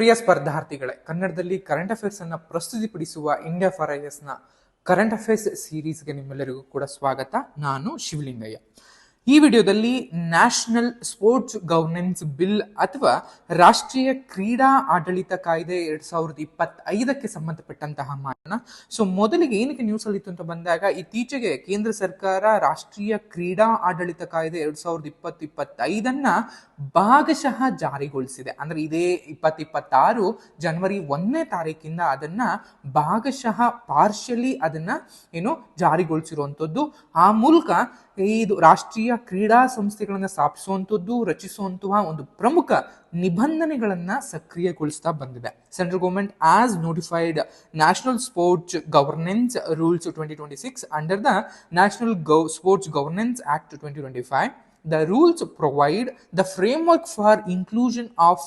ಪ್ರಿಯ ಸ್ಪರ್ಧಾರ್ಥಿಗಳೇ, ಕನ್ನಡದಲ್ಲಿ current affairs ಅನ್ನು ಪ್ರಸ್ತುತಿಪಡಿಸುವ India for I current affairs ಸೀರೀಸ್ಗೆ ನಿಮ್ಮೆಲ್ಲರಿಗೂ ಕೂಡ ಸ್ವಾಗತ. ನಾನು ಶಿವಲಿಂಗಯ್ಯ. ಈ ವಿಡಿಯೋದಲ್ಲಿ ನ್ಯಾಷನಲ್ ಸ್ಪೋರ್ಟ್ಸ್ ಗವರ್ನೆನ್ಸ್ ಬಿಲ್ ಅಥವಾ ರಾಷ್ಟ್ರೀಯ ಕ್ರೀಡಾ ಆಡಳಿತ ಕಾಯ್ದೆ ಎರಡ್ ಸಾವಿರದ ಇಪ್ಪತ್ತೈದಕ್ಕೆ ಸಂಬಂಧಪಟ್ಟಂತಹ ಮಾತನ್ನ. ಸೊ ಮೊದಲಿಗೆ ಏನಕ್ಕೆ ನ್ಯೂಸ್ ಅಲ್ಲಿ ಇತ್ತು ಅಂತ ಬಂದಾಗ, ಇತ್ತೀಚೆಗೆ ಕೇಂದ್ರ ಸರ್ಕಾರ ರಾಷ್ಟ್ರೀಯ ಕ್ರೀಡಾ ಆಡಳಿತ ಕಾಯ್ದೆ ಎರಡ್ ಸಾವಿರದ ಇಪ್ಪತ್ತು ಇಪ್ಪತ್ತೈದನ್ನ ಭಾಗಶಃ ಜಾರಿಗೊಳಿಸಿದೆ. ಅಂದ್ರೆ ಇದೇ ಇಪ್ಪತ್ ಇಪ್ಪತ್ತಾರು ಜನವರಿ ಒಂದನೇ ತಾರೀಕಿಂದ ಅದನ್ನ ಭಾಗಶಃ ಪಾರ್ಷಲಿ ಅದನ್ನ ಏನು ಜಾರಿಗೊಳಿಸಿರುವಂಥದ್ದು ಆ ಮೂಲಕ ಇದು ರಾಷ್ಟ್ರೀಯ ಕ್ರೀಡಾ ಸಂಸ್ಥೆಗಳನ್ನು ಸ್ಥಾಪಿಸುವಂಥದ್ದು, ರಚಿಸುವಂತಹ ಒಂದು ಪ್ರಮುಖ ನಿಬಂಧನೆಗಳನ್ನ ಸಕ್ರಿಯಗೊಳಿಸ್ತಾ ಬಂದಿದೆ. Central government as notified national sports governance rules twenty twenty six under the national gov, sports governance act twenty twenty five. The rules provide the framework for inclusion of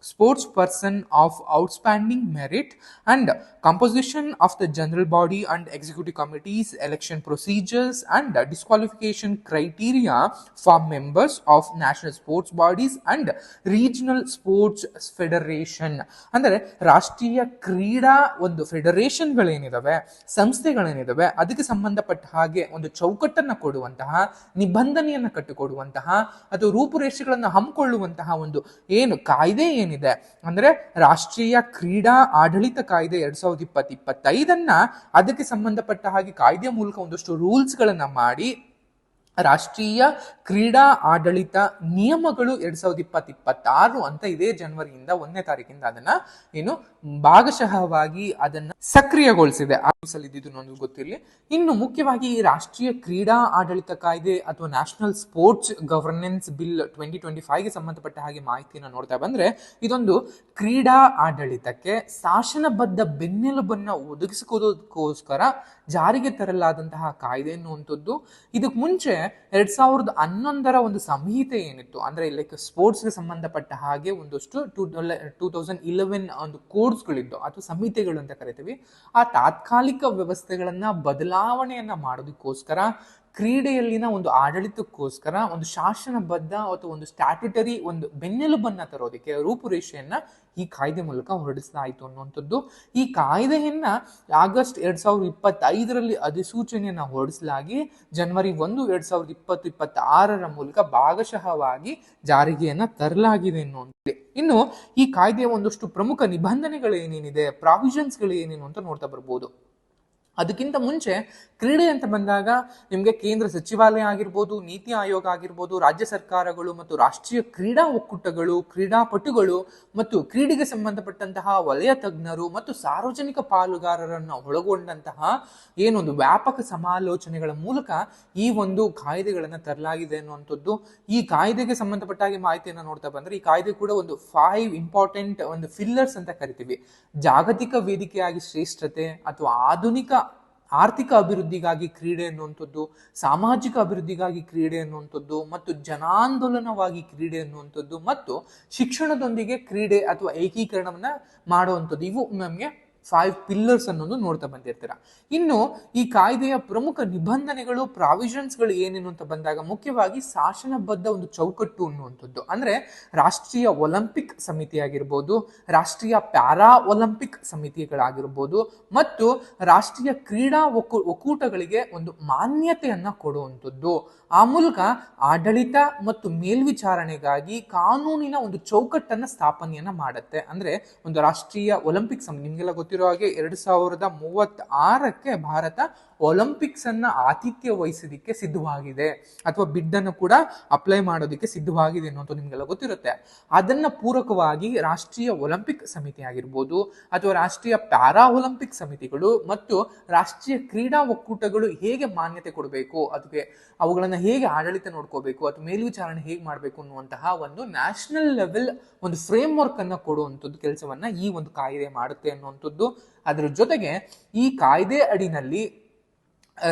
sports person of outstanding merit and composition of the general body and executive committees election procedures and disqualification criteria for members of national sports bodies and regional sports federation ಅಂದರೆ ರಾಷ್ಟ್ರೀಯ ಕ್ರೀಡಾ ಒಂದು ಫೆಡರೇಷನ್ಗಳೇನಿದಾವೆ ಸಂಸ್ಥೆಗಳೇನಿದಾವೆ ಅದಕ್ಕೆ ಸಂಬಂಧಪಟ್ಟ ಹಾಗೆ ಒಂದು ಚೌಕಟ್ಟನ್ನು ಕೊಡುವಂತಹ ನಿಬಂಧನೆಯನ್ನ ಕಟ್ಟಿಕೊಡುವಂತಹ ಅಥವಾ ರೂಪುರೇಷೆಗಳನ್ನು ಹಮ್ಮಿಕೊಳ್ಳುವಂತಹ ಒಂದು ಏನು ಕಾಯ್ದೆ ಏನಿದೆ? ಅಂದ್ರೆ ರಾಷ್ಟ್ರೀಯ ಕ್ರೀಡಾ ಆಡಳಿತ ಕಾಯ್ದೆ ಎರಡ್ ಸಾವಿರದ ಇಪ್ಪತ್ತು ಇಪ್ಪತ್ತೈದನ್ನ ಅದಕ್ಕೆ ಸಂಬಂಧಪಟ್ಟ ಹಾಗೆ ಕಾಯ್ದೆಯ ಮೂಲಕ ಒಂದಷ್ಟು ರೂಲ್ಸ್ ಗಳನ್ನ ಮಾಡಿ ರಾಷ್ಟ್ರೀಯ ಕ್ರೀಡಾ ಆಡಳಿತ ನಿಯಮಗಳು ಎರಡ್ ಸಾವಿರದ ಇಪ್ಪತ್ತು ಇಪ್ಪತ್ತಾರು ಅಂತ ಇದೇ ಜನವರಿಯಿಂದ ಒಂದನೇ ತಾರೀಕಿಂದ ಅದನ್ನ ಏನು ಭಾಗಶಃವಾಗಿ ಅದನ್ನ ಸಕ್ರಿಯಗೊಳಿಸಿದೆ. ಆಗಿದ್ದು ನನಗೆ ಗೊತ್ತಿರಲಿ. ಇನ್ನು ಮುಖ್ಯವಾಗಿ ಈ ರಾಷ್ಟ್ರೀಯ ಕ್ರೀಡಾ ಆಡಳಿತ ಕಾಯ್ದೆ ಅಥವಾ national sports governance bill twenty twenty ಫೈವ್ಗೆ ಸಂಬಂಧಪಟ್ಟ ಹಾಗೆ ಮಾಹಿತಿಯನ್ನು ನೋಡ್ತಾ ಬಂದ್ರೆ ಇದೊಂದು ಕ್ರೀಡಾ ಆಡಳಿತಕ್ಕೆ ಶಾಸನಬದ್ಧ ಬೆನ್ನೆಲುಬನ್ನ ಒದಗಿಸಿಕೊಡೋದಕ್ಕೋಸ್ಕರ ಜಾರಿಗೆ ತರಲಾದಂತಹ ಕಾಯ್ದೆ ಅನ್ನುವಂಥದ್ದು. ಇದಕ್ಕೆ ಮುಂಚೆ ಎರಡ್ ಸಾವಿರದ ಹನ್ನೊಂದರ ಒಂದು ಸಂಹಿತೆ ಏನಿತ್ತು? ಅಂದ್ರೆ ಲೈಕ್ ಸ್ಪೋರ್ಟ್ಸ್ಗೆ ಸಂಬಂಧಪಟ್ಟ ಹಾಗೆ ಒಂದಷ್ಟು ಟೂ ಟೂ ತೌಸಂಡ್ ಇಲೆವೆನ್ ಒಂದು ಕೋಡ್ಸ್ಗಳಿದ್ದು ಅಥವಾ ಸಂಹಿತೆಗಳು ಅಂತ ಕರಿತೀವಿ. ಆ ತಾತ್ಕಾಲಿಕ ವ್ಯವಸ್ಥೆಗಳನ್ನ ಬದಲಾವಣೆಯನ್ನ ಮಾಡೋದಕ್ಕೋಸ್ಕರ ಕ್ರೀಡೆಯಲ್ಲಿನ ಒಂದು ಆಡಳಿತಕ್ಕೋಸ್ಕರ ಒಂದು ಶಾಸನಬದ್ಧ ಅಥವಾ ಒಂದು ಸ್ಟ್ಯಾಟ್ಯುಟರಿ ಒಂದು ಬೆನ್ನೆಲುಬನ್ನ ತರೋದಕ್ಕೆ ರೂಪುರೇಷೆಯನ್ನ ಈ ಕಾಯ್ದೆ ಮೂಲಕ ಹೊರಡಿಸಲಾಯಿತು ಅನ್ನುವಂಥದ್ದು. ಈ ಕಾಯ್ದೆಯನ್ನ ಆಗಸ್ಟ್ ಎರಡ್ ಸಾವಿರದ ಇಪ್ಪತ್ತೈದರಲ್ಲಿ ಅಧಿಸೂಚನೆಯನ್ನ ಹೊರಡಿಸಲಾಗಿ ಜನವರಿ ಒಂದು ಎರಡ್ ಸಾವಿರದ ಇಪ್ಪತ್ತು ಇಪ್ಪತ್ತಾರರ ಮೂಲಕ ಭಾಗಶಃವಾಗಿ ಜಾರಿಗೆಯನ್ನ ತರಲಾಗಿದೆ ಅನ್ನುವಂಥದ್ದು. ಇನ್ನು ಈ ಕಾಯ್ದೆಯ ಒಂದಷ್ಟು ಪ್ರಮುಖ ನಿಬಂಧನೆಗಳು ಏನೇನಿದೆ ಪ್ರಾವಿಷನ್ಸ್ಗಳು ಏನೇನು ಅಂತ ನೋಡ್ತಾ ಬರ್ಬೋದು. ಅದಕ್ಕಿಂತ ಮುಂಚೆ ಕ್ರೀಡೆ ಅಂತ ಬಂದಾಗ ನಿಮಗೆ ಕೇಂದ್ರ ಸಚಿವಾಲಯ ಆಗಿರ್ಬೋದು, ನೀತಿ ಆಯೋಗ ಆಗಿರ್ಬೋದು, ರಾಜ್ಯ ಸರ್ಕಾರಗಳು ಮತ್ತು ರಾಷ್ಟ್ರೀಯ ಕ್ರೀಡಾ ಒಕ್ಕೂಟಗಳು, ಕ್ರೀಡಾಪಟುಗಳು ಮತ್ತು ಕ್ರೀಡೆಗೆ ಸಂಬಂಧಪಟ್ಟಂತಹ ವಲಯ ತಜ್ಞರು ಮತ್ತು ಸಾರ್ವಜನಿಕ ಪಾಲುಗಾರರನ್ನು ಒಳಗೊಂಡಂತಹ ಏನೊಂದು ವ್ಯಾಪಕ ಸಮಾಲೋಚನೆಗಳ ಮೂಲಕ ಈ ಒಂದು ಕಾಯ್ದೆಗಳನ್ನು ತರಲಾಗಿದೆ ಅನ್ನುವಂಥದ್ದು. ಈ ಕಾಯ್ದೆಗೆ ಸಂಬಂಧಪಟ್ಟ ಹಾಗೆ ಮಾಹಿತಿಯನ್ನು ನೋಡ್ತಾ ಬಂದ್ರೆ ಈ ಕಾಯ್ದೆ ಕೂಡ ಒಂದು ಫೈವ್ ಇಂಪಾರ್ಟೆಂಟ್ ಒಂದು ಫಿಲ್ಲರ್ಸ್ ಅಂತ ಕರಿತೀವಿ. ಜಾಗತಿಕ ವೇದಿಕೆಯಾಗಿ ಶ್ರೇಷ್ಠತೆ ಅಥವಾ ಆಧುನಿಕ ಆರ್ಥಿಕ ಅಭಿವೃದ್ಧಿಗಾಗಿ ಕ್ರೀಡೆ ಅನ್ನುವಂಥದ್ದು ಸಾಮಾಜಿಕ ಅಭಿವೃದ್ಧಿಗಾಗಿ ಕ್ರೀಡೆ ಅನ್ನುವಂಥದ್ದು ಮತ್ತು ಜನಾಂದೋಲನವಾಗಿ ಕ್ರೀಡೆ ಅನ್ನುವಂಥದ್ದು ಮತ್ತು ಶಿಕ್ಷಣದೊಂದಿಗೆ ಕ್ರೀಡೆ ಅಥವಾ ಏಕೀಕರಣವನ್ನ ಮಾಡುವಂಥದ್ದು, ಇವು ನಮಗೆ ಫೈವ್ ಪಿಲ್ಲರ್ಸ್ ಅನ್ನೋದು ನೋಡ್ತಾ ಬಂದಿರ್ತೀರ? ಇನ್ನು ಈ ಕಾಯ್ದೆಯ ಪ್ರಮುಖ ನಿಬಂಧನೆಗಳು ಪ್ರಾವಿಷನ್ಸ್ಗಳು ಏನೇನು ಅಂತ ಬಂದಾಗ ಮುಖ್ಯವಾಗಿ ಶಾಸನಬದ್ಧ ಒಂದು ಚೌಕಟ್ಟು ಅನ್ನುವಂಥದ್ದು. ಅಂದ್ರೆ ರಾಷ್ಟ್ರೀಯ ಒಲಿಂಪಿಕ್ ಸಮಿತಿ ಆಗಿರ್ಬೋದು ರಾಷ್ಟ್ರೀಯ ಪ್ಯಾರಾ ಒಲಿಂಪಿಕ್ ಸಮಿತಿಗಳಾಗಿರ್ಬೋದು, ಮತ್ತು ರಾಷ್ಟ್ರೀಯ ಕ್ರೀಡಾ ಒಕ್ಕೂ ಒಕ್ಕೂಟಗಳಿಗೆ ಒಂದು ಮಾನ್ಯತೆಯನ್ನ ಕೊಡುವಂಥದ್ದು. ಆ ಮೂಲಕ ಆಡಳಿತ ಮತ್ತು ಮೇಲ್ವಿಚಾರಣೆಗಾಗಿ ಕಾನೂನಿನ ಒಂದು ಚೌಕಟ್ಟನ್ನ ಸ್ಥಾಪನೆಯನ್ನ ಮಾಡುತ್ತೆ. ಅಂದ್ರೆ ಒಂದು ರಾಷ್ಟ್ರೀಯ ಒಲಿಂಪಿಕ್ ಸಮಿತಿ, ನಿಮ್ಗೆಲ್ಲ ಗೊತ್ತಿರೋ ಹಾಗೆ ಎರಡ್ ಸಾವಿರದ ಮೂವತ್ತಾರಕ್ಕೆ ಭಾರತ ಒಲಿಂಪಿಕ್ಸ್ ಅನ್ನ ಆತಿಥ್ಯ ವಹಿಸೋದಿಕ್ಕೆ ಸಿದ್ಧವಾಗಿದೆ. ಅಥವಾ ಬಿಡ್ ಅನ್ನು ಕೂಡ ಅಪ್ಲೈ ಮಾಡೋದಕ್ಕೆ ಸಿದ್ಧವಾಗಿದೆ ಅನ್ನೋದು ನಿಮ್ಗೆಲ್ಲ ಗೊತ್ತಿರುತ್ತೆ. ಅದನ್ನ ಪೂರಕವಾಗಿ ರಾಷ್ಟ್ರೀಯ ಒಲಿಂಪಿಕ್ ಸಮಿತಿ ಆಗಿರ್ಬೋದು, ಅಥವಾ ರಾಷ್ಟ್ರೀಯ ಪ್ಯಾರಾ ಒಲಿಂಪಿಕ್ ಸಮಿತಿಗಳು ಮತ್ತು ರಾಷ್ಟ್ರೀಯ ಕ್ರೀಡಾ ಒಕ್ಕೂಟಗಳು ಹೇಗೆ ಮಾನ್ಯತೆ ಕೊಡಬೇಕು ಅದಕ್ಕೆ ಅವುಗಳನ್ನ ಹೇಗೆ ಆಡಳಿತ ನೋಡ್ಕೋಬೇಕು, ಅಥವಾ ಮೇಲ್ವಿಚಾರಣೆ ಹೇಗೆ ಮಾಡಬೇಕು ಅನ್ನುವಂತಹ ಒಂದು ನ್ಯಾಷನಲ್ ಲೆವೆಲ್ ಒಂದು ಫ್ರೇಮ್ ವರ್ಕ್ ಅನ್ನ ಕೊಡುವಂಥದ್ದು ಕೆಲಸವನ್ನ ಈ ಒಂದು ಕಾಯಿದೆ ಮಾಡುತ್ತೆ ಅನ್ನುವಂಥದ್ದು ಅದರ ಜೊತೆಗೆ ಈ ಕಾಯ್ದೆ ಅಡಿನಲ್ಲಿ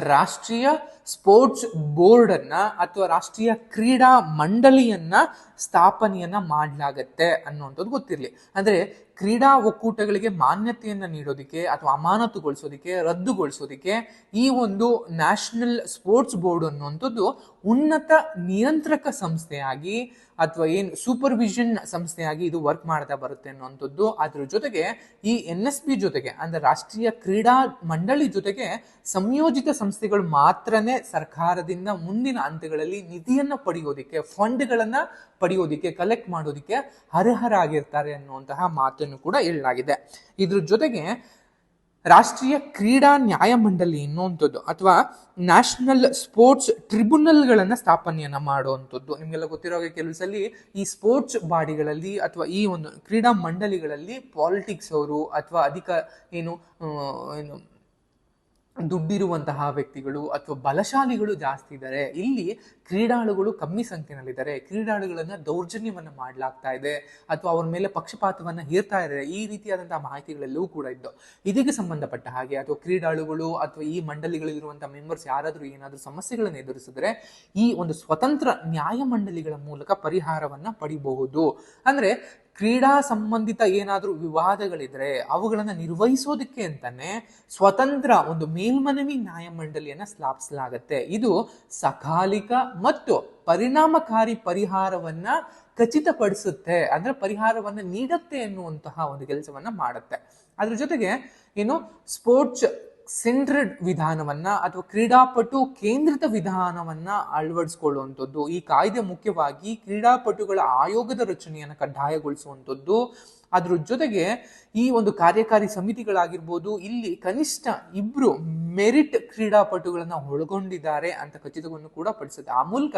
ರಾಷ್ಟ್ರೀಯ ಸ್ಪೋರ್ಟ್ಸ್ ಬೋರ್ಡ್ ಅನ್ನ ಅಥವಾ ರಾಷ್ಟ್ರೀಯ ಕ್ರೀಡಾ ಮಂಡಳಿಯನ್ನ ಸ್ಥಾಪನೆಯನ್ನ ಮಾಡಲಾಗತ್ತೆ ಅನ್ನುವಂಥದ್ದು ಗೊತ್ತಿರಲಿ. ಅಂದ್ರೆ ಕ್ರೀಡಾ ಒಕ್ಕೂಟಗಳಿಗೆ ಮಾನ್ಯತೆಯನ್ನು ನೀಡೋದಕ್ಕೆ ಅಥವಾ ಅಮಾನತುಗೊಳಿಸೋದಕ್ಕೆ, ರದ್ದುಗೊಳಿಸೋದಕ್ಕೆ ಈ ಒಂದು ನ್ಯಾಷನಲ್ ಸ್ಪೋರ್ಟ್ಸ್ ಬೋರ್ಡ್ ಅನ್ನುವಂಥದ್ದು ಉನ್ನತ ನಿಯಂತ್ರಕ ಸಂಸ್ಥೆಯಾಗಿ ಅಥವಾ ಏನು ಸೂಪರ್ವಿಷನ್ ಸಂಸ್ಥೆಯಾಗಿ ಇದು ವರ್ಕ್ ಮಾಡ್ತಾ ಬರುತ್ತೆ ಅನ್ನುವಂಥದ್ದು ಅದ್ರ ಜೊತೆಗೆ ಈ ಎನ್ ಎಸ್ ಪಿ ಜೊತೆಗೆ ಅಂದ್ರೆ ರಾಷ್ಟ್ರೀಯ ಕ್ರೀಡಾ ಮಂಡಳಿ ಜೊತೆಗೆ ಸಂಯೋಜಿತ ಸಂಸ್ಥೆಗಳು ಮಾತ್ರನೇ ಸರ್ಕಾರದಿಂದ ಮುಂದಿನ ಹಂತಗಳಲ್ಲಿ ನಿಧಿಯನ್ನು ಪಡೆಯೋದಿಕ್ಕೆ ಫಂಡ್ಗಳನ್ನು ಪಡೆಯೋದಿಕ್ಕೆ ಕಲೆಕ್ಟ್ ಮಾಡೋದಿಕ್ಕೆ ಅರ್ಹರಾಗಿರ್ತಾರೆ ಅನ್ನುವಂತಹ ಮಾತನ್ನು ಕೂಡ ಹೇಳಲಾಗಿದೆ. ಇದ್ರ ಜೊತೆಗೆ ರಾಷ್ಟ್ರೀಯ ಕ್ರೀಡಾ ನ್ಯಾಯಮಂಡಳಿ ಎನ್ನುವಂಥದ್ದು ಅಥವಾ ನ್ಯಾಷನಲ್ ಸ್ಪೋರ್ಟ್ಸ್ ಟ್ರಿಬ್ಯುನಲ್ಗಳನ್ನು ಸ್ಥಾಪನೆಯನ್ನು ಮಾಡುವಂಥದ್ದು. ನಿಮಗೆಲ್ಲ ಗೊತ್ತಿರೋ ಹಾಗೆ ಕೆಲವು ಸಲ ಈ ಸ್ಪೋರ್ಟ್ಸ್ ಬಾಡಿಗಳಲ್ಲಿ ಅಥವಾ ಈ ಒಂದು ಕ್ರೀಡಾ ಮಂಡಳಿಗಳಲ್ಲಿ ಪಾಲಿಟಿಕ್ಸ್ ಅವರು ಅಥವಾ ಅಧಿಕ ಏನು ಏನು ದುಡ್ಡಿರುವಂತಹ ವ್ಯಕ್ತಿಗಳು ಅಥವಾ ಬಲಶಾಲಿಗಳು ಜಾಸ್ತಿ ಇದ್ದಾರೆ. ಇಲ್ಲಿ ಕ್ರೀಡಾಳುಗಳು ಕಮ್ಮಿ ಸಂಖ್ಯೆನಲ್ಲಿದ್ದಾರೆ. ಕ್ರೀಡಾಳುಗಳನ್ನು ದೌರ್ಜನ್ಯವನ್ನು ಮಾಡಲಾಗ್ತಾ ಇದೆ ಅಥವಾ ಅವ್ರ ಮೇಲೆ ಪಕ್ಷಪಾತವನ್ನು ಹೀರ್ತಾ ಇದ್ದಾರೆ. ಈ ರೀತಿಯಾದಂತಹ ಮಾಹಿತಿಗಳೆಲ್ಲವೂ ಕೂಡ ಇದ್ದು. ಇದಕ್ಕೆ ಸಂಬಂಧಪಟ್ಟ ಹಾಗೆ ಅಥವಾ ಕ್ರೀಡಾಳುಗಳು ಅಥವಾ ಈ ಮಂಡಳಿಗಳಲ್ಲಿರುವಂತಹ ಮೆಂಬರ್ಸ್ ಯಾರಾದರೂ ಏನಾದರೂ ಸಮಸ್ಯೆಗಳನ್ನು ಎದುರಿಸಿದ್ರೆ ಈ ಒಂದು ಸ್ವತಂತ್ರ ನ್ಯಾಯಮಂಡಳಿಗಳ ಮೂಲಕ ಪರಿಹಾರವನ್ನು ಪಡಿಬಹುದು. ಅಂದ್ರೆ ಕ್ರೀಡಾ ಸಂಬಂಧಿತ ಏನಾದರೂ ವಿವಾದಗಳಿದ್ರೆ ಅವುಗಳನ್ನು ನಿರ್ವಹಿಸೋದಕ್ಕೆ ಅಂತಾನೆ ಸ್ವತಂತ್ರ ಒಂದು ಮೇಲ್ಮನವಿ ನ್ಯಾಯಮಂಡಳಿಯನ್ನು ಸ್ಥಾಪಿಸಲಾಗತ್ತೆ. ಇದು ಸಕಾಲಿಕ ಮತ್ತು ಪರಿಣಾಮಕಾರಿ ಪರಿಹಾರವನ್ನ ಖಚಿತಪಡಿಸುತ್ತೆ. ಅಂದ್ರೆ ಪರಿಹಾರವನ್ನ ನೀಡುತ್ತೆ ಎನ್ನುವಂತಹ ಒಂದು ಕೆಲಸವನ್ನ ಮಾಡುತ್ತೆ. ಅದ್ರ ಜೊತೆಗೆ ಏನು ಸ್ಪೋರ್ಟ್ಸ್ ಸೆಂಟ್ರಡ್ ವಿಧಾನವನ್ನ ಅಥವಾ ಕ್ರೀಡಾಪಟು ಕೇಂದ್ರಿತ ವಿಧಾನವನ್ನ ಅಳವಡಿಸಿಕೊಳ್ಳುವಂಥದ್ದು ಈ ಕಾಯ್ದೆ ಮುಖ್ಯವಾಗಿ ಕ್ರೀಡಾಪಟುಗಳ ಆಯೋಗದ ರಚನೆಯನ್ನು ಕಡ್ಡಾಯಗೊಳಿಸುವಂಥದ್ದು ಅದ್ರ ಜೊತೆಗೆ ಈ ಒಂದು ಕಾರ್ಯಕಾರಿ ಸಮಿತಿಗಳಾಗಿರ್ಬೋದು, ಇಲ್ಲಿ ಕನಿಷ್ಠ ಇಬ್ರು ಮೆರಿಟ್ ಕ್ರೀಡಾಪಟುಗಳನ್ನ ಒಳಗೊಂಡಿದ್ದಾರೆ ಅಂತ ಖಚಿತವನ್ನು ಕೂಡ ಪಡಿಸುತ್ತೆ. ಆ ಮೂಲಕ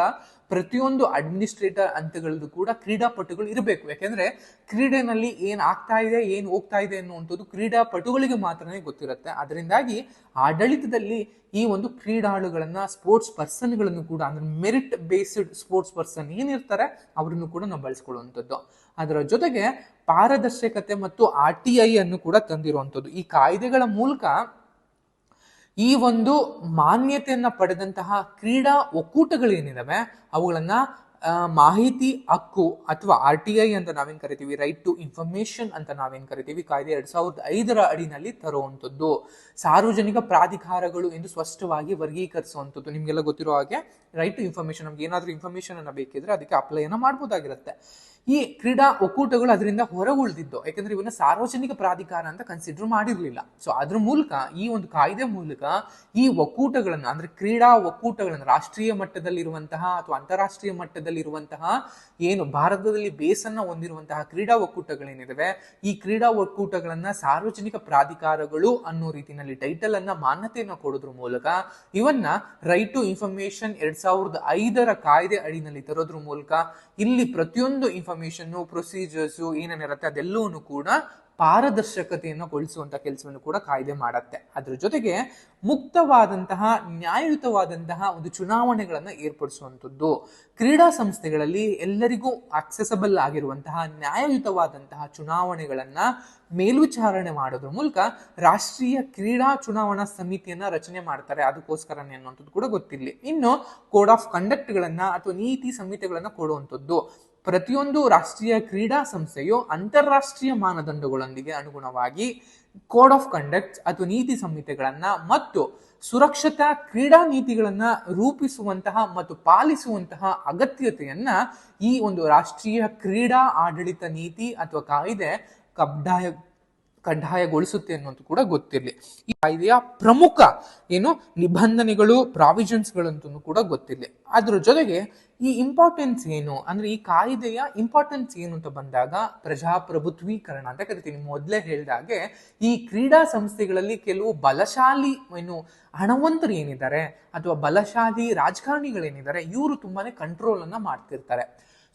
ಪ್ರತಿಯೊಂದು ಅಡ್ಮಿನಿಸ್ಟ್ರೇಟರ್ ಹಂತಗಳದ್ದು ಕೂಡ ಕ್ರೀಡಾಪಟುಗಳು ಇರಬೇಕು. ಯಾಕೆಂದ್ರೆ ಕ್ರೀಡೆನಲ್ಲಿ ಏನ್ ಆಗ್ತಾ ಇದೆ, ಏನ್ ಹೋಗ್ತಾ ಇದೆ ಅನ್ನುವಂಥದ್ದು ಕ್ರೀಡಾಪಟುಗಳಿಗೆ ಮಾತ್ರನೇ ಗೊತ್ತಿರುತ್ತೆ. ಅದರಿಂದಾಗಿ ಆಡಳಿತದಲ್ಲಿ ಈ ಒಂದು ಕ್ರೀಡಾಳುಗಳನ್ನ ಸ್ಪೋರ್ಟ್ಸ್ ಪರ್ಸನ್ಗಳನ್ನು ಕೂಡ, ಅಂದ್ರೆ ಮೆರಿಟ್ ಬೇಸ್ಡ್ ಸ್ಪೋರ್ಟ್ಸ್ ಪರ್ಸನ್ ಏನಿರ್ತಾರೆ, ಅವರನ್ನು ಕೂಡ ನಾವು ಬಳಸ್ಕೊಳ್ಳುವಂಥದ್ದು. ಅದರ ಜೊತೆಗೆ ಪಾರದರ್ಶಕತೆ ಮತ್ತು ಆರ್ ಟಿ ಐ ಅನ್ನು ಕೂಡ ತಂದಿರುವಂಥದ್ದು. ಈ ಕಾಯ್ದೆಗಳ ಮೂಲಕ ಈ ಒಂದು ಮಾನ್ಯತೆಯನ್ನ ಪಡೆದಂತಹ ಕ್ರೀಡಾ ಒಕ್ಕೂಟಗಳೇನಿದಾವೆ, ಅವುಗಳನ್ನ ಮಾಹಿತಿ ಹಕ್ಕು ಅಥವಾ ಆರ್ ಟಿ ಐ ಅಂತ ನಾವೇನ್ ಕರಿತೀವಿ ರೈಟ್ ಟು ಇನ್ಫಾರ್ಮೇಶನ್ ಅಂತ ನಾವೇನ್ ಕರಿತೀವಿ, ಕಾಯ್ದೆ ಎರಡ್ ಸಾವಿರದ ಐದರ ಅಡಿನಲ್ಲಿ ತರುವಂಥದ್ದು. ಸಾರ್ವಜನಿಕ ಪ್ರಾಧಿಕಾರಗಳು ಎಂದು ಸ್ಪಷ್ಟವಾಗಿ ವರ್ಗೀಕರಿಸುವಂಥದ್ದು. ನಿಮಗೆಲ್ಲ ಗೊತ್ತಿರೋ ಹಾಗೆ ರೈಟ್ ಟು ಇನ್ಫಾರ್ಮೇಶನ್ ನಮ್ಗೆ ಏನಾದರೂ ಇನ್ಫಾರ್ಮೇಶನ್ ಅನ್ನ ಬೇಕಿದ್ರೆ ಅದಕ್ಕೆ ಅಪ್ಲೈನ ಮಾಡ್ಬೋದಾಗಿರುತ್ತೆ. ಈ ಕ್ರೀಡಾ ಒಕ್ಕೂಟಗಳು ಅದರಿಂದ ಹೊರಗುಳಿದಿದ್ದು. ಯಾಕಂದ್ರೆ ಇವನ್ನ ಸಾರ್ವಜನಿಕ ಪ್ರಾಧಿಕಾರ ಅಂತ ಕನ್ಸಿಡರ್ ಮಾಡಿರಲಿಲ್ಲ. ಸೊ ಅದ್ರ ಮೂಲಕ ಈ ಒಂದು ಕಾಯ್ದೆ ಮೂಲಕ ಈ ಒಕ್ಕೂಟಗಳನ್ನ, ಅಂದ್ರೆ ಕ್ರೀಡಾ ಒಕ್ಕೂಟಗಳನ್ನ, ರಾಷ್ಟ್ರೀಯ ಮಟ್ಟದಲ್ಲಿರುವಂತಹ ಅಥವಾ ಅಂತಾರಾಷ್ಟ್ರೀಯ ಮಟ್ಟದಲ್ಲಿರುವಂತಹ ಏನು ಭಾರತದಲ್ಲಿ ಬೇಸನ್ನ ಹೊಂದಿರುವಂತಹ ಕ್ರೀಡಾ ಒಕ್ಕೂಟಗಳೇನಿದಾವೆ, ಈ ಕ್ರೀಡಾ ಒಕ್ಕೂಟಗಳನ್ನ ಸಾರ್ವಜನಿಕ ಪ್ರಾಧಿಕಾರಗಳು ಅನ್ನೋ ರೀತಿಯಲ್ಲಿ ಟೈಟಲ್ ಅನ್ನ ಮಾನ್ಯತೆಯನ್ನ ಕೊಡೋದ್ರ ಮೂಲಕ ಇವನ್ನ ರೈಟ್ ಟು ಇನ್ಫಾರ್ಮೇಶನ್ ಎರಡ್ ಸಾವಿರದ ಐದರ ಕಾಯ್ದೆ ಅಡಿನಲ್ಲಿ ತರೋದ್ರ ಮೂಲಕ ಇಲ್ಲಿ ಪ್ರತಿಯೊಂದು ಇನ್ಫಾರ್ಮೇಶನ್ ಪ್ರೊಸೀಜರ್ಸ್ ಏನೇನಿರುತ್ತೆ ಅದೆಲ್ಲವೂ ಕೂಡ ಪಾರದರ್ಶಕತೆಯನ್ನು ಗೊಳಿಸುವಂತಹ ಕೆಲಸವನ್ನು ಕೂಡ ಕಾಯ್ದೆ ಮಾಡತ್ತೆ. ಅದ್ರ ಜೊತೆಗೆ ಮುಕ್ತವಾದಂತಹ, ನ್ಯಾಯಯುತವಾದಂತಹ ಒಂದು ಚುನಾವಣೆಗಳನ್ನು ಏರ್ಪಡಿಸುವಂಥದ್ದು. ಕ್ರೀಡಾ ಸಂಸ್ಥೆಗಳಲ್ಲಿ ಎಲ್ಲರಿಗೂ ಆಕ್ಸೆಸಬಲ್ ಆಗಿರುವಂತಹ, ನ್ಯಾಯಯುತವಾದಂತಹ ಚುನಾವಣೆಗಳನ್ನ ಮೇಲ್ವಿಚಾರಣೆ ಮಾಡೋದ್ರ ಮೂಲಕ ರಾಷ್ಟ್ರೀಯ ಕ್ರೀಡಾ ಚುನಾವಣಾ ಸಮಿತಿಯನ್ನ ರಚನೆ ಮಾಡ್ತಾರೆ. ಅದಕ್ಕೋಸ್ಕರನೇ ಅನ್ನುವಂಥದ್ದು ಕೂಡ ಗೊತ್ತಿರಲಿ. ಇನ್ನು ಕೋಡ್ ಆಫ್ ಕಂಡಕ್ಟ್ಗಳನ್ನ ಅಥವಾ ನೀತಿ ಸಂಹಿತೆಗಳನ್ನ ಕೊಡುವಂಥದ್ದು. ಪ್ರತಿಯೊಂದು ರಾಷ್ಟ್ರೀಯ ಕ್ರೀಡಾ ಸಂಸ್ಥೆಯು ಅಂತಾರಾಷ್ಟ್ರೀಯ ಮಾನದಂಡಗಳೊಂದಿಗೆ ಅನುಗುಣವಾಗಿ ಕೋಡ್ ಆಫ್ ಕಂಡಕ್ಟ್ ಅಥವಾ ನೀತಿ ಸಂಹಿತೆಗಳನ್ನು ಮತ್ತು ಸುರಕ್ಷತಾ ಕ್ರೀಡಾ ನೀತಿಗಳನ್ನು ರೂಪಿಸುವಂತಹ ಮತ್ತು ಪಾಲಿಸುವಂತಹ ಅಗತ್ಯತೆಯನ್ನ ಈ ಒಂದು ರಾಷ್ಟ್ರೀಯ ಕ್ರೀಡಾ ಆಡಳಿತ ನೀತಿ ಅಥವಾ ಕಾಯ್ದೆ ಕಡ್ಡಾಯ ಕಡ್ಡಾಯಗೊಳಿಸುತ್ತೆ ಅನ್ನೋದು ಕೂಡ ಗೊತ್ತಿರಲಿ. ಈ ಕಾಯ್ದೆಯ ಪ್ರಮುಖ ಏನು ನಿಬಂಧನೆಗಳು ಪ್ರಾವಿಷನ್ಸ್ಗಳಂತೂ ಕೂಡ ಗೊತ್ತಿರಲಿ. ಅದ್ರ ಜೊತೆಗೆ ಈ ಇಂಪಾರ್ಟೆನ್ಸ್ ಏನು? ಅಂದ್ರೆ ಈ ಕಾಯ್ದೆಯ ಇಂಪಾರ್ಟೆನ್ಸ್ ಏನು ಅಂತ ಬಂದಾಗ ಪ್ರಜಾಪ್ರಭುತ್ವೀಕರಣ ಅಂತ ಕರಿತೀನಿ. ಮೊದಲೇ ಹೇಳಿದಾಗೆ ಈ ಕ್ರೀಡಾ ಸಂಸ್ಥೆಗಳಲ್ಲಿ ಕೆಲವು ಬಲಶಾಲಿ ಏನು ಹಣವಂತರು ಏನಿದ್ದಾರೆ, ಅಥವಾ ಬಲಶಾಲಿ ರಾಜಕಾರಣಿಗಳೇನಿದ್ದಾರೆ, ಇವರು ತುಂಬಾನೇ ಕಂಟ್ರೋಲ್ ಅನ್ನ ಮಾಡ್ತಿರ್ತಾರೆ.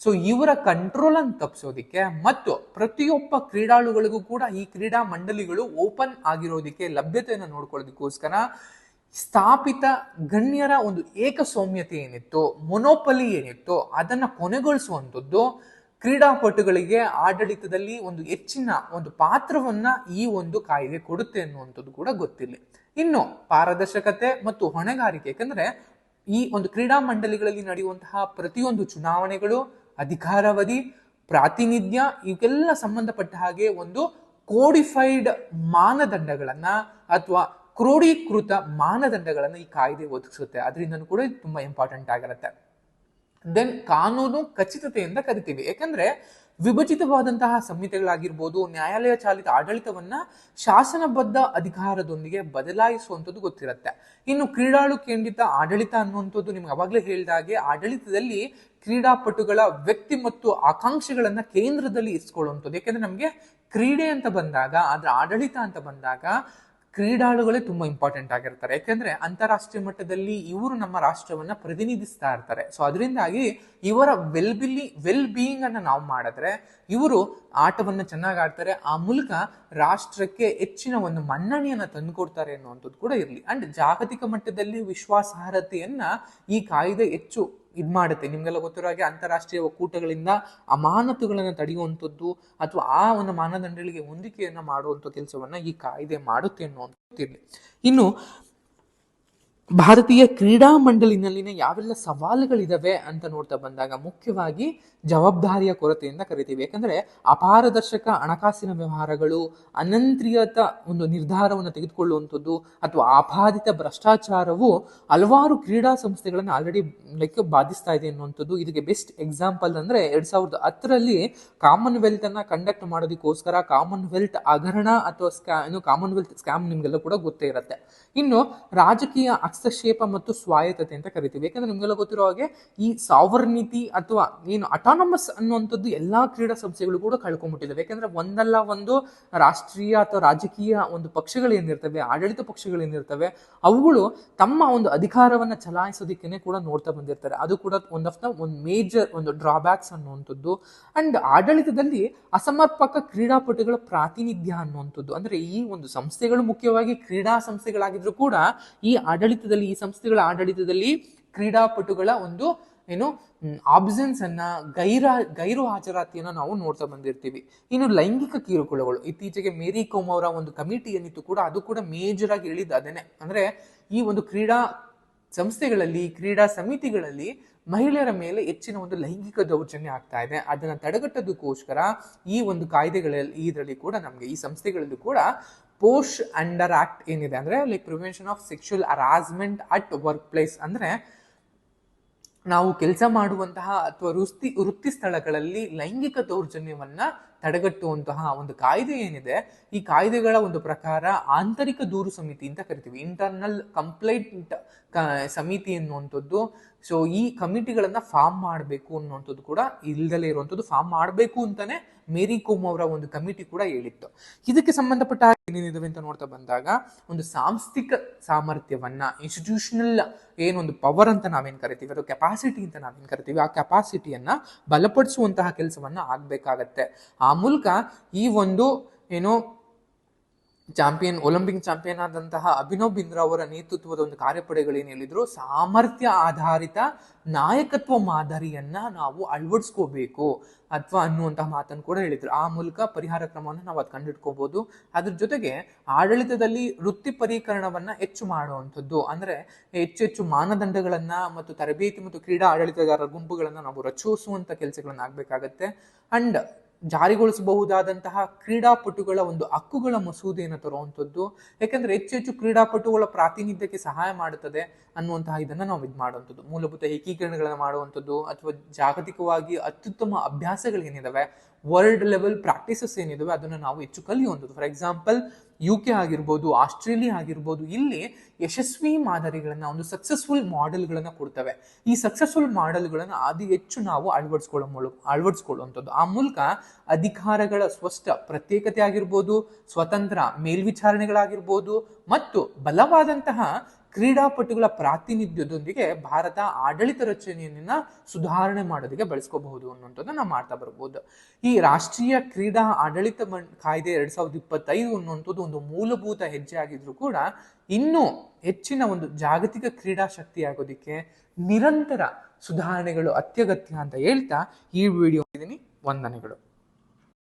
ಸೊ ಇವರ ಕಂಟ್ರೋಲ್ ಅನ್ನು ತಪ್ಪಿಸೋದಿಕ್ಕೆ ಮತ್ತು ಪ್ರತಿಯೊಬ್ಬ ಕ್ರೀಡಾಳುಗಳಿಗೂ ಕೂಡ ಈ ಕ್ರೀಡಾ ಮಂಡಳಿಗಳು ಓಪನ್ ಆಗಿರೋದಕ್ಕೆ ಲಭ್ಯತೆಯನ್ನು ನೋಡ್ಕೊಳ್ಳೋದಕ್ಕೋಸ್ಕರ ಸ್ಥಾಪಿತ ಗಣ್ಯರ ಒಂದು ಏಕಸೌಮ್ಯತೆ ಏನಿತ್ತು ಮೊನೋಪಲಿ ಏನಿತ್ತು, ಅದನ್ನು ಕೊನೆಗೊಳಿಸುವಂಥದ್ದು ಕ್ರೀಡಾಪಟುಗಳಿಗೆ ಆಡಳಿತದಲ್ಲಿ ಒಂದು ಹೆಚ್ಚಿನ ಒಂದು ಪಾತ್ರವನ್ನ ಈ ಒಂದು ಕಾಯ್ದೆ ಕೊಡುತ್ತೆ ಅನ್ನುವಂಥದ್ದು ಕೂಡ ಗೊತ್ತಿಲ್ಲ. ಇನ್ನು ಪಾರದರ್ಶಕತೆ ಮತ್ತು ಹೊಣೆಗಾರಿಕೆ, ಯಾಕಂದ್ರೆ ಈ ಒಂದು ಕ್ರೀಡಾ ಮಂಡಳಿಗಳಲ್ಲಿ ನಡೆಯುವಂತಹ ಪ್ರತಿಯೊಂದು ಚುನಾವಣೆಗಳು ಅಧಿಕಾರಾವಧಿ, ಪ್ರಾತಿನಿಧ್ಯ ಇವಕ್ಕೆಲ್ಲ ಸಂಬಂಧಪಟ್ಟ ಹಾಗೆ ಒಂದು ಕೋಡಿಫೈಡ್ ಮಾನದಂಡಗಳನ್ನ ಅಥವಾ ಕ್ರೋಢೀಕೃತ ಮಾನದಂಡಗಳನ್ನು ಈ ಕಾಯ್ದೆ ಒದಗಿಸುತ್ತೆ. ಅದರಿಂದ ಕೂಡ ಇದು ತುಂಬಾ ಇಂಪಾರ್ಟೆಂಟ್ ಆಗಿರುತ್ತೆ. ದೆನ್ ಕಾನೂನು ಖಚಿತತೆಯಿಂದ ಕರಿತೀವಿ. ಯಾಕಂದ್ರೆ ವಿಭಜಿತವಾದಂತಹ ಸಂಹಿತೆಗಳಾಗಿರ್ಬೋದು, ನ್ಯಾಯಾಲಯ ಚಾಲಿತ ಆಡಳಿತವನ್ನ ಶಾಸನಬದ್ಧ ಅಧಿಕಾರದೊಂದಿಗೆ ಬದಲಾಯಿಸುವಂಥದ್ದು ಗೊತ್ತಿರುತ್ತೆ. ಇನ್ನು ಕ್ರೀಡಾಳು ಕೇಂದ್ರಿತ ಆಡಳಿತ ಅನ್ನುವಂಥದ್ದು ನಿಮ್ಗೆ ಅವಾಗಲೇ ಹೇಳಿದಾಗೆ ಆಡಳಿತದಲ್ಲಿ ಕ್ರೀಡಾಪಟುಗಳ ವ್ಯಕ್ತಿ ಮತ್ತು ಆಕಾಂಕ್ಷೆಗಳನ್ನ ಕೇಂದ್ರದಲ್ಲಿ ಇರಿಸ್ಕೊಳ್ಳುವಂಥದ್ದು. ಯಾಕೆಂದ್ರೆ ನಮಗೆ ಕ್ರೀಡೆ ಅಂತ ಬಂದಾಗ ಅದರ ಆಡಳಿತ ಅಂತ ಬಂದಾಗ ಕ್ರೀಡಾಳುಗಳೇ ತುಂಬಾ ಇಂಪಾರ್ಟೆಂಟ್ ಆಗಿರ್ತಾರೆ. ಯಾಕೆಂದ್ರೆ ಅಂತಾರಾಷ್ಟ್ರೀಯ ಮಟ್ಟದಲ್ಲಿ ಇವರು ನಮ್ಮ ರಾಷ್ಟ್ರವನ್ನ ಪ್ರತಿನಿಧಿಸ್ತಾ ಇರ್ತಾರೆ. ಸೊ ಅದರಿಂದಾಗಿ ಇವರ ವೆಲ್ ಬಿಲ್ಲಿ ವೆಲ್ ಬೀಯಿಂಗ್ ಅನ್ನ ನಾವು ಮಾಡಿದ್ರೆ, ಇವರು ಆಟವನ್ನ ಚೆನ್ನಾಗಿ ಆಡ್ತಾರೆ. ಆ ಮೂಲಕ ರಾಷ್ಟ್ರಕ್ಕೆ ಹೆಚ್ಚಿನ ಒಂದು ಮನ್ನಣೆಯನ್ನ ತಂದುಕೊಡ್ತಾರೆ ಅನ್ನುವಂಥದ್ದು ಕೂಡ ಇರಲಿ. ಅಂಡ್ ಜಾಗತಿಕ ಮಟ್ಟದಲ್ಲಿ ವಿಶ್ವಾಸಾರ್ಹತೆಯನ್ನ ಈ ಕಾಯ್ದೆ ಹೆಚ್ಚು ಇದ್ ಮಾಡುತ್ತೆ. ನಿಮಗೆಲ್ಲ ಗೊತ್ತಿರೋ ಹಾಗೆ ಅಂತಾರಾಷ್ಟ್ರೀಯ ಒಕ್ಕೂಟಗಳಿಂದ ಅಮಾನತುಗಳನ್ನು ತಡೆಯುವಂಥದ್ದು ಅಥವಾ ಆ ಒಂದು ಮಾನದಂಡಗಳಿಗೆ ಹೊಂದಿಕೆಯನ್ನ ಮಾಡುವಂಥ ಕೆಲಸವನ್ನ ಈ ಕಾಯ್ದೆ ಮಾಡುತ್ತೆ ಅನ್ನುವಂಥದ್ದು ಇನ್ನು ಭಾರತೀಯ ಕ್ರೀಡಾ ಮಂಡಳಿನಲ್ಲಿನ ಯಾವೆಲ್ಲ ಸವಾಲುಗಳಿದಾವೆ ಅಂತ ನೋಡ್ತಾ ಬಂದಾಗ ಮುಖ್ಯವಾಗಿ ಜವಾಬ್ದಾರಿಯ ಕೊರತೆಯಿಂದ ಕರಿತೀವಿ. ಯಾಕಂದ್ರೆ ಅಪಾರದರ್ಶಕ ಹಣಕಾಸಿನ ವ್ಯವಹಾರಗಳು, ಅನಂತ್ರಿಯತ ಒಂದು ನಿರ್ಧಾರವನ್ನು ತೆಗೆದುಕೊಳ್ಳುವಂಥದ್ದು ಅಥವಾ ಆಪಾದಿತ ಭ್ರಷ್ಟಾಚಾರವು ಹಲವಾರು ಕ್ರೀಡಾ ಸಂಸ್ಥೆಗಳನ್ನು ಆಲ್ರೆಡಿ ಲೈಕ್ ಬಾಧಿಸ್ತಾ ಇದೆ ಅನ್ನುವಂಥದ್ದು ಇದಕ್ಕೆ ಬೆಸ್ಟ್ ಎಕ್ಸಾಂಪಲ್ ಅಂದ್ರೆ ಎರಡ್ ಸಾವಿರದ ಹತ್ತರಲ್ಲಿ ಕಾಮನ್ವೆಲ್ತ್ ಅನ್ನ ಕಂಡಕ್ಟ್ ಮಾಡೋದಕ್ಕೋಸ್ಕರ ಕಾಮನ್ವೆಲ್ತ್ ಹಗರಣ ಅಥವಾ ಸ್ಕ್ಯಾ ಕಾಮನ್ವೆಲ್ತ್ ಸ್ಕ್ಯಾಮ್ ನಿಮ್ಗೆಲ್ಲ ಕೂಡ ಗೊತ್ತೇ ಇರುತ್ತೆ. ಇನ್ನು ರಾಜಕೀಯ ಹಸ್ತಕ್ಷೇಪ ಮತ್ತು ಸ್ವಾಯತ್ತತೆ ಅಂತ ಕರಿತೀವಿ. ಯಾಕಂದ್ರೆ ನಿಮ್ಗೆಲ್ಲ ಗೊತ್ತಿರೋ ಹಾಗೆ ಈ ಸಾವರ್ನಿತಿ ಅಥವಾ ಏನು ಅಟಾನಮಸ್ ಅನ್ನುವಂಥದ್ದು ಎಲ್ಲಾ ಕ್ರೀಡಾ ಸಂಸ್ಥೆಗಳು ಕೂಡ ಕಳ್ಕೊಂಡ್ಬಿಟ್ಟಿದ್ದಾವೆ ಯಾಕಂದ್ರೆ ಒಂದಲ್ಲ ಒಂದು ರಾಷ್ಟ್ರೀಯ ಅಥವಾ ರಾಜಕೀಯ ಒಂದು ಪಕ್ಷಗಳು ಏನಿರ್ತವೆ, ಆಡಳಿತ ಪಕ್ಷಗಳು ಏನಿರ್ತವೆ, ಅವುಗಳು ತಮ್ಮ ಒಂದು ಅಧಿಕಾರವನ್ನ ಚಲಾಯಿಸೋದಕ್ಕೇನೆ ಕೂಡ ನೋಡ್ತಾ ಬಂದಿರ್ತಾರೆ. ಅದು ಕೂಡ ಒನ್ ಆಫ್ ದ ಒಂದು ಮೇಜರ್ ಒಂದು ಡ್ರಾಬ್ಯಾಕ್ಸ್ ಅನ್ನುವಂಥದ್ದು. ಅಂಡ್ ಆಡಳಿತದಲ್ಲಿ ಅಸಮರ್ಪಕ ಕ್ರೀಡಾಪಟುಗಳ ಪ್ರಾತಿನಿಧ್ಯ ಅನ್ನುವಂಥದ್ದು. ಅಂದ್ರೆ ಈ ಒಂದು ಸಂಸ್ಥೆಗಳು ಮುಖ್ಯವಾಗಿ ಕ್ರೀಡಾ ಸಂಸ್ಥೆಗಳಾಗಿದ್ರು ಕೂಡ ಈ ಆಡಳಿತದಲ್ಲಿ ಈ ಸಂಸ್ಥೆಗಳ ಆಡಳಿತದಲ್ಲಿ ಕ್ರೀಡಾಪಟುಗಳ ಒಂದು, ಏನು ಆಬ್ಸೆನ್ಸ್ ಅನ್ನ, ಗೈರ, ಗೈರು ಹಾಜರಾತಿಯನ್ನ ನಾವು ನೋಡ್ತಾ ಬಂದಿರ್ತೀವಿ. ಇನ್ನು ಲೈಂಗಿಕ ಕಿರುಕುಳಗಳು, ಇತ್ತೀಚೆಗೆ ಮೇರಿ ಕೋಮ್ ಅವರ ಒಂದು ಕಮಿಟಿ ಏನಿತ್ತು ಕೂಡ, ಅದು ಕೂಡ ಮೇಜರ್ ಆಗಿ ಹೇಳಿದ್ದು ಅದೇನೆ ಅಂದ್ರೆ ಈ ಒಂದು ಕ್ರೀಡಾ ಸಂಸ್ಥೆಗಳಲ್ಲಿ, ಕ್ರೀಡಾ ಸಮಿತಿಗಳಲ್ಲಿ ಮಹಿಳೆಯರ ಮೇಲೆ ಹೆಚ್ಚಿನ ಒಂದು ಲೈಂಗಿಕ ದೌರ್ಜನ್ಯ ಆಗ್ತಾ ಇದೆ. ಅದನ್ನ ತಡೆಗಟ್ಟೋದಕ್ಕೋಸ್ಕರ ಈ ಒಂದು ಕಾಯ್ದೆಗಳಲ್ಲಿ, ಇದರಲ್ಲಿ ಕೂಡ ನಮಗೆ ಈ ಸಂಸ್ಥೆಗಳಲ್ಲೂ ಕೂಡ ಪೋಸ್ಟ್ ಅಂಡರ್ ಆಕ್ಟ್ ಏನಿದೆ ಅಂದ್ರೆ like prevention of sexual harassment at workplace ಅಂದ್ರೆ, ನಾವು ಕೆಲಸ ಮಾಡುವಂತಹ ಅಥವಾ ವೃತ್ತಿ ವೃತ್ತಿ ಸ್ಥಳಗಳಲ್ಲಿ ಲೈಂಗಿಕ ದೌರ್ಜನ್ಯವನ್ನು ತಡೆಗಟ್ಟುವಂತಹ ಒಂದು ಕಾಯ್ದೆ ಏನಿದೆ, ಈ ಕಾಯ್ದೆಗಳ ಒಂದು ಪ್ರಕಾರ ಆಂತರಿಕ ದೂರು ಸಮಿತಿ ಅಂತ ಕರಿತೀವಿ. ಇಂಟರ್ನಲ್ ಕಂಪ್ಲೇಂಟ್ ಸಮಿತಿ ಅನ್ನುವಂಥದ್ದು ಸೊ ಈ ಕಮಿಟಿಗಳನ್ನು ಫಾರ್ಮ್ ಮಾಡಬೇಕು ಅನ್ನುವಂಥದ್ದು ಕೂಡ ಇಲ್ದಲೇ ಇರುವಂಥದ್ದು. ಫಾರ್ಮ್ ಮಾಡಬೇಕು ಅಂತಾನೆ ಮೇರಿ ಕೋಮ್ ಅವರ ಒಂದು ಕಮಿಟಿ ಕೂಡ ಹೇಳಿತ್ತು. ಇದಕ್ಕೆ ಸಂಬಂಧಪಟ್ಟ ಏನೇನಿದಾವೆ ಅಂತ ನೋಡ್ತಾ ಬಂದಾಗ, ಒಂದು ಸಾಂಸ್ಥಿಕ ಸಾಮರ್ಥ್ಯವನ್ನ ಇನ್ಸ್ಟಿಟ್ಯೂಷನಲ್ ಏನೊಂದು ಪವರ್ ಅಂತ ನಾವೇನ್ ಕರಿತೀವಿ, ಅಥವಾ ಕೆಪಾಸಿಟಿ ಅಂತ ನಾವೇನ್ ಕರಿತೀವಿ, ಆ ಕೆಪಾಸಿಟಿಯನ್ನ ಬಲಪಡಿಸುವಂತಹ ಕೆಲಸವನ್ನ ಆಗ್ಬೇಕಾಗತ್ತೆ. ಆ ಮೂಲಕ ಈ ಒಂದು, ಏನು ಚಾಂಪಿಯನ್, ಒಲಿಂಪಿಕ್ ಚಾಂಪಿಯನ್ ಆದಂತಹ ಅಭಿನವ್ ಬಿಂದ್ರಾ ಅವರ ನೇತೃತ್ವದ ಒಂದು ಕಾರ್ಯಪಡೆಗಳು ಏನ್ ಹೇಳಿದ್ರು? ಸಾಮರ್ಥ್ಯ ಆಧಾರಿತ ನಾಯಕತ್ವ ಮಾದರಿಯನ್ನ ನಾವು ಅಳವಡಿಸ್ಕೋಬೇಕು ಅಥವಾ ಅನ್ನುವಂತಹ ಮಾತನ್ನು ಕೂಡ ಹೇಳಿದ್ರು. ಆ ಮೂಲಕ ಪರಿಹಾರ ಕ್ರಮವನ್ನು ನಾವು ಅದು ಕಂಡಿಟ್ಕೋಬಹುದು ಅದ್ರ ಜೊತೆಗೆ ಆಡಳಿತದಲ್ಲಿ ವೃತ್ತಿಪರೀಕರಣವನ್ನ ಹೆಚ್ಚು ಮಾಡುವಂಥದ್ದು. ಅಂದ್ರೆ ಹೆಚ್ಚು ಹೆಚ್ಚು ಮಾನದಂಡಗಳನ್ನ ಮತ್ತು ತರಬೇತಿ ಮತ್ತು ಕ್ರೀಡಾ ಆಡಳಿತಗಾರರ ಗುಂಪುಗಳನ್ನ ನಾವು ರಚಿಸುವಂತ ಕೆಲಸಗಳನ್ನ ಆಗ್ಬೇಕಾಗತ್ತೆ. ಅಂಡ್ ಜಾರಿಗೊಳಿಸಬಹುದಾದಂತಹ ಕ್ರೀಡಾಪಟುಗಳ ಒಂದು ಹಕ್ಕುಗಳ ಮಸೂದೆಯನ್ನು ತರುವಂಥದ್ದು. ಯಾಕಂದ್ರೆ ಹೆಚ್ಚು ಹೆಚ್ಚು ಕ್ರೀಡಾಪಟುಗಳ ಪ್ರಾತಿನಿಧ್ಯಕ್ಕೆ ಸಹಾಯ ಮಾಡುತ್ತದೆ ಅನ್ನುವಂತಹ ಇದನ್ನ ನಾವು ಇದು ಮಾಡುವಂಥದ್ದು. ಮೂಲಭೂತ ಏಕೀಕರಣಗಳನ್ನ ಮಾಡುವಂಥದ್ದು ಅಥವಾ ಜಾಗತಿಕವಾಗಿ ಅತ್ಯುತ್ತಮ ಅಭ್ಯಾಸಗಳೇನಿದಾವೆ ವರ್ಲ್ಡ್ ಲೆವೆಲ್ ಪ್ರಾಕ್ಟೀಸಸ್ ಏನಿದಾವೆ ಅದನ್ನು ನಾವು ಹೆಚ್ಚು ಕಲಿಯುವಂಥದ್ದು. ಫಾರ್ ಎಕ್ಸಾಂಪಲ್ ಯು ಕೆ ಆಗಿರ್ಬೋದು ಆಸ್ಟ್ರೇಲಿಯಾ ಆಗಿರ್ಬೋದು, ಇಲ್ಲಿ ಯಶಸ್ವಿ ಮಾದರಿಗಳನ್ನು, ಒಂದು ಸಕ್ಸಸ್ಫುಲ್ ಮಾಡೆಲ್ಗಳನ್ನು ಕೊಡ್ತವೆ. ಈ ಸಕ್ಸಸ್ಫುಲ್ ಮಾಡೆಲ್ಗಳನ್ನು ಅತಿ ಹೆಚ್ಚು ನಾವು ಅಳವಡಿಸ್ಕೊಳ್ಳೋ ಮೂಲಕ, ಅಳವಡಿಸ್ಕೊಳ್ಳುವಂಥದ್ದು. ಆ ಮೂಲಕ ಅಧಿಕಾರಗಳ ಸ್ಪಷ್ಟ ಪ್ರತ್ಯೇಕತೆ ಆಗಿರ್ಬೋದು, ಸ್ವತಂತ್ರ ಮೇಲ್ವಿಚಾರಣೆಗಳಾಗಿರ್ಬೋದು, ಮತ್ತು ಬಲವಾದಂತಹ ಕ್ರೀಡಾಪಟುಗಳ ಪ್ರಾತಿನಿಧ್ಯದೊಂದಿಗೆ ಭಾರತ ಆಡಳಿತ ರಚನೆಯನ್ನ ಸುಧಾರಣೆ ಮಾಡೋದಕ್ಕೆ ಬಳಸ್ಕೋಬಹುದು ಅನ್ನುವಂಥದ್ದು ನಾವು ಮಾಡ್ತಾ ಬರ್ಬೋದು. ಈ ರಾಷ್ಟ್ರೀಯ ಕ್ರೀಡಾ ಆಡಳಿತ ಕಾಯ್ದೆ ಎರಡ್ ಸಾವಿರದ ಇಪ್ಪತ್ತೈದು ಅನ್ನುವಂಥದ್ದು ಒಂದು ಮೂಲಭೂತ ಹೆಜ್ಜೆ ಆಗಿದ್ರು ಕೂಡ ಇನ್ನೂ ಹೆಚ್ಚಿನ ಒಂದು ಜಾಗತಿಕ ಕ್ರೀಡಾ ಶಕ್ತಿ ಆಗೋದಿಕ್ಕೆ ನಿರಂತರ ಸುಧಾರಣೆಗಳು ಅತ್ಯಗತ್ಯ ಅಂತ ಹೇಳ್ತಾ ಈ ವಿಡಿಯೋ ವಂದನೆಗಳು.